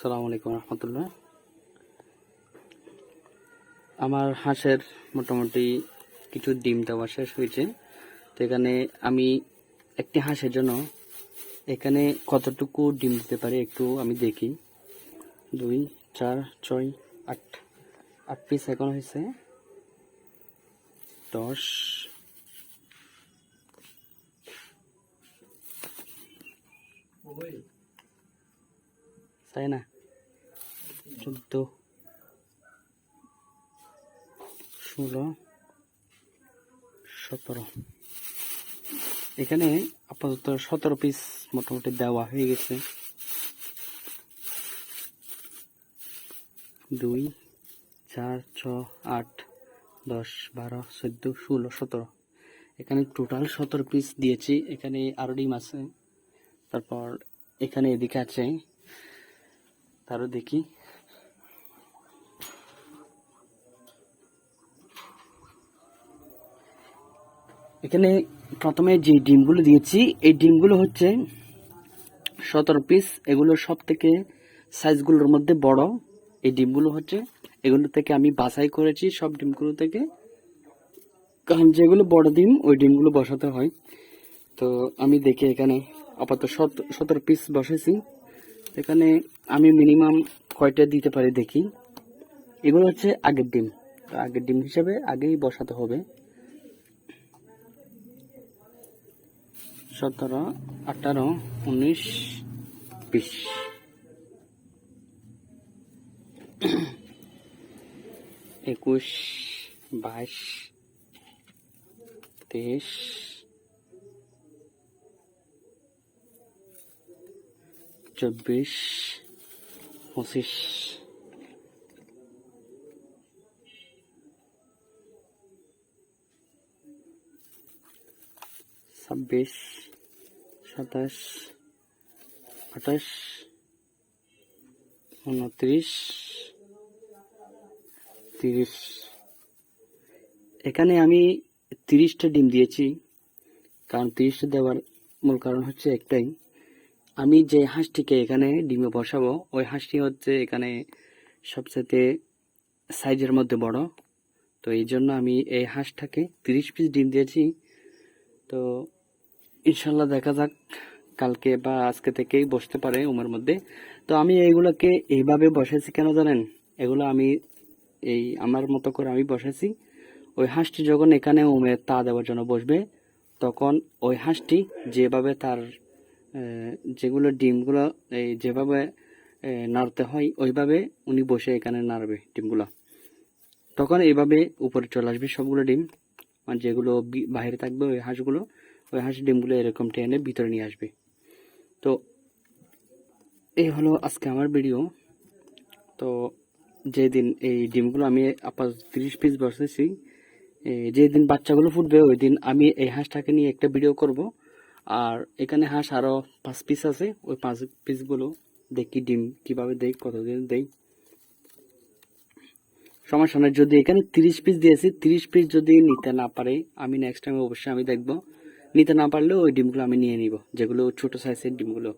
সালাম আলাইকুম রহমতুল্লাহ। আমার হাঁসের মোটামুটি কিছু ডিম দেওয়া শেষ হয়েছে। তো এখানে আমি একটি হাঁসের জন্য এখানে কতটুকু ডিম দিতে পারি একটু আমি দেখি। দুই, চার, ছয়, আট। আট পিস এখন হয়েছে। দশ। তাই না? চোদ্দ। ষোলো। সতেরো। এখানে আপাতত সতেরো পিস মোটামুটি দেওয়া হয়ে গেছে। দুই, চার, ছ, আট, দশ, বারো, চোদ্দ, ষোলো, সতেরো। এখানে টোটাল সতেরো পিস দিয়েছি। এখানে আরও ডিম আছে। তারপর এখানে এদিকে আছে তারও দেখি। এখানে প্রথমে যে ডিমগুলো দিয়েছি, এই ডিমগুলো হচ্ছে সতেরো পিস এগুলো সব থেকে সাইজগুলোর মধ্যে বড়। এই ডিমগুলো হচ্ছে এগুলো থেকে আমি বাছাই করেছি সব ডিমগুলো থেকে। কারণ যেগুলো বড় ডিম, ওই ডিমগুলো বসাতে হয়। তো আমি দেখি এখানে আপাতত সতেরো পিস বসেছি। এখানে আমি মিনিমাম কয়টা দিতে পারি দেখি। এগুলো হচ্ছে আগের ডিম। তো আগের ডিম হিসাবে আগেই বসাতে হবে। সতেরো, আঠারো, উনিশ, বিশ। একুশ, বাইশ, তেইশ চব্বিশ, পঁচিশ। ছাব্বিশ, সাতাশ, আঠাশ, উনত্রিশ, তিরিশ। এখানে আমি তিরিশটা ডিম দিয়েছি, কারণ তিরিশটা দেওয়ার মূল কারণ হচ্ছে একটাই। আমি যে হাঁসটিকে এখানে ডিমে বসাবো, ওই হাঁসটি হচ্ছে এখানে সবচেয়ে সাইজের মধ্যে বড়। তো এই জন্য আমি এই হাঁসটাকে তিরিশ পিস ডিম দিয়েছি। তো ইনশাল্লাহ দেখা যাক, কালকে বা আজকে থেকেই বসতে পারে উমের মধ্যে। তো আমি এইগুলোকে এইভাবে বসেছি কেন জানেন? এগুলো আমি, এই আমার মতো করে আমি বসেছি। ওই হাঁসটি যখন এখানে উমে তা দেওয়ার জন্য বসবে, তখন ওই হাঁসটি যেভাবে তার যেগুলো ডিমগুলো এই যেভাবে নাড়তে হয়, ওইভাবে উনি বসে এখানে নাড়বে ডিমগুলো। তখন এইভাবে উপরে চলে আসবে সবগুলো ডিম। আর যেগুলো বাইরে থাকবে ওই হাঁসগুলো, ওই হাঁস ডিমগুলো এরকম টেনে ভিতরে নিয়ে আসবে। তো এই হলো আজকে আমার ভিডিও তো যেদিন এই ডিমগুলো আমি আপাতত তিরিশ পিস বসেছি যেদিন বাচ্চাগুলো ফুটবে ওই দিন আমি এই হাঁসটাকে নিয়ে একটা ভিডিও করব। আর এখানে হাঁস আরও পাঁচ পিস আছে। ওই পাঁচ পিসগুলো দেখি ডিম কীভাবে দেই কতদিন দেই। সমস্যা নাই, যদি এখানে তিরিশ পিস দিয়েছি, তিরিশ পিস যদি নিতে না পারে, আমি নেক্সট টাইম অবশ্যই আমি দেখব। নিতে না পারলেও ওই ডিমগুলো আমি নিয়ে নিব, যেগুলো ছোট সাইজের ডিমগুলো।